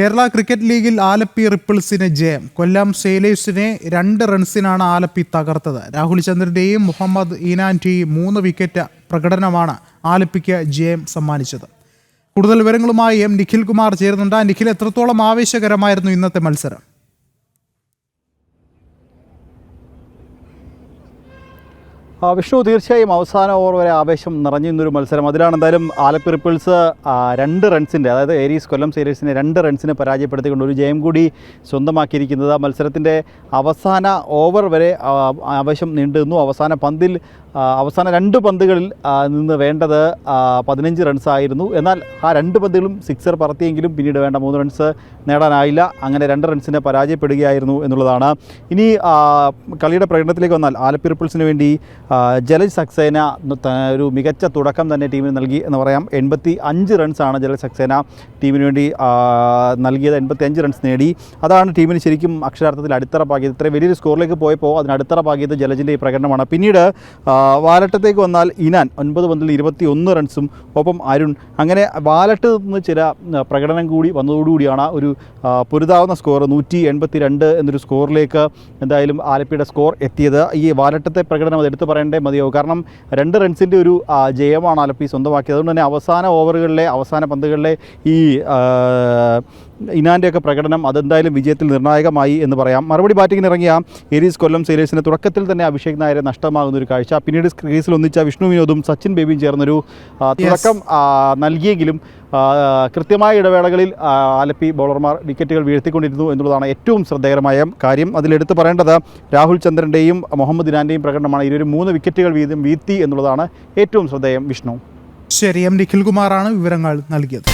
Kerala cricket ലീഗിൽ ആലപ്പി റിപ്പിൾസിന് ജയം. കൊല്ലം സെയിലേഴ്സിനെ രണ്ട് റൺസിനാണ് ആലപ്പി തകർത്തത്. രാഹുൽ ചന്ദ്രന്റെയും മുഹമ്മദ് ഈനാന്റെയും മൂന്ന് വിക്കറ്റ് പ്രകടനമാണ് ആലപ്പിക്ക് ജയം സമ്മാനിച്ചത്. കൂടുതൽ വിവരങ്ങളുമായി എം നിഖിൽ കുമാർ ചേരുന്നുണ്ട്. നിഖിൽ എത്രത്തോളം ആവേശകരമായിരുന്നു ഇന്നത്തെ മത്സരം? വിഷ്ണു തീർച്ചയായും അവസാന ഓവർ വരെ ആവേശം നിറഞ്ഞു നിന്നൊരു മത്സരം. അതിലാണ് എന്തായാലും ആലപ്പി റിപ്പിൾസ് രണ്ട് റൺസിന്റെ അതായത് ഏരീസ് കൊല്ലം സീരീസിനെ രണ്ട് റൺസിനെ പരാജയപ്പെടുത്തിക്കൊണ്ട് ഒരു ജയം കൂടി സ്വന്തമാക്കിയിരിക്കുന്നത് മത്സരത്തിന്റെ അവസാന ഓവർ വരെ ആവേശം നീണ്ടുന്നു അവസാന പന്തിൽ അവസാന രണ്ട് പന്തുകളിൽ നിന്ന് വേണ്ടത് പതിനഞ്ച് റൺസായിരുന്നു എന്നാൽ ആ രണ്ട് പന്തുകളും സിക്സർ പറത്തിയെങ്കിലും പിന്നീട് വേണ്ട മൂന്ന് റൺസ് നേടാനായില്ല. അങ്ങനെ രണ്ട് റൺസിന് പരാജയപ്പെടുകയായിരുന്നു എന്നുള്ളതാണ്. ഇനി കളിയുടെ പ്രകടനത്തിലേക്ക് വന്നാൽ ആലപ്പി റിപ്പിൾസിന് വേണ്ടി ജലജ് സക്സേന ഒരു മികച്ച തുടക്കം തന്നെ ടീമിന് നൽകി എന്ന് പറയാം. എൺപത്തി അഞ്ച് റൺസാണ് ജലജ് സക്സേന ടീമിന് വേണ്ടി നൽകിയത്. എൺപത്തി അഞ്ച് റൺസ് നേടി. അതാണ് ടീമിന് ശരിക്കും അക്ഷരാർത്ഥത്തിൽ അടിത്തറ പാകിയത്. ഇത്രയും വലിയൊരു സ്കോറിലേക്ക് പോയപ്പോൾ അതിന് അടിത്തറ പാകിയത് ജലജിന്റെ ഈ പ്രകടനമാണ്. പിന്നീട് വാലട്ടത്തേക്ക് വന്നാൽ ഇനാൻ ഒൻപത് പന്തിൽ ഇരുപത്തി ഒന്ന് റൺസും ഒപ്പം അരുൺ. അങ്ങനെ വാലട്ട് നിന്ന് ചില പ്രകടനം കൂടി വന്നതോടുകൂടിയാണ് ഒരു പൊരുതാവുന്ന സ്കോർ നൂറ്റി എൺപത്തി രണ്ട് എന്നൊരു സ്കോറിലേക്ക് എന്തായാലും ആലപ്പിയുടെ സ്കോർ എത്തിയത്. ഈ വാലട്ടത്തെ പ്രകടനം അത് എടുത്തു പറയേണ്ടേ മതിയാവും. കാരണം രണ്ട് റൺസിന്റെ ഒരു ജയമാണ് ആലപ്പി സ്വന്തമാക്കിയത്. അതുകൊണ്ട് തന്നെ അവസാന ഓവറുകളിലെ അവസാന പന്തുകളിലെ ഈ ഇനാന്റെയൊക്കെ പ്രകടനം അതെന്തായാലും വിജയത്തിൽ നിർണായകമായി എന്ന് പറയാം. മറുപടി ബാറ്റിങ്ങിന് ഇറങ്ങിയ ഏരീസ് കൊല്ലം സെയിലേഴ്സിന് തുടക്കത്തിൽ തന്നെ അഭിഷേക് നായരെ നഷ്ടമാകുന്ന ഒരു കാഴ്ച. പിന്നീട് ക്രീസിൽ ഒന്നിച്ച വിഷ്ണു വിനോദും സച്ചിൻ ബേബിയും ചേർന്നൊരു തുടക്കം നൽകിയെങ്കിലും കൃത്യമായ ഇടവേളകളിൽ ആലപ്പി ബൗളർമാർ വിക്കറ്റുകൾ വീഴ്ത്തിക്കൊണ്ടിരുന്നു എന്നുള്ളതാണ് ഏറ്റവും ശ്രദ്ധേയമായ കാര്യം. അതിലെടുത്ത് പറയേണ്ടത് രാഹുൽ ചന്ദ്രന്റെയും മുഹമ്മദ് ഇനാന്റെയും പ്രകടനമാണ്. ഇരുവരും മൂന്ന് വിക്കറ്റുകൾ വീതം വീഴ്ത്തി എന്നുള്ളതാണ് ഏറ്റവും ശ്രദ്ധേയം വിഷ്ണു. ശരി എം. നിഖിൽ കുമാറാണ് വിവരങ്ങൾ നൽകിയത്.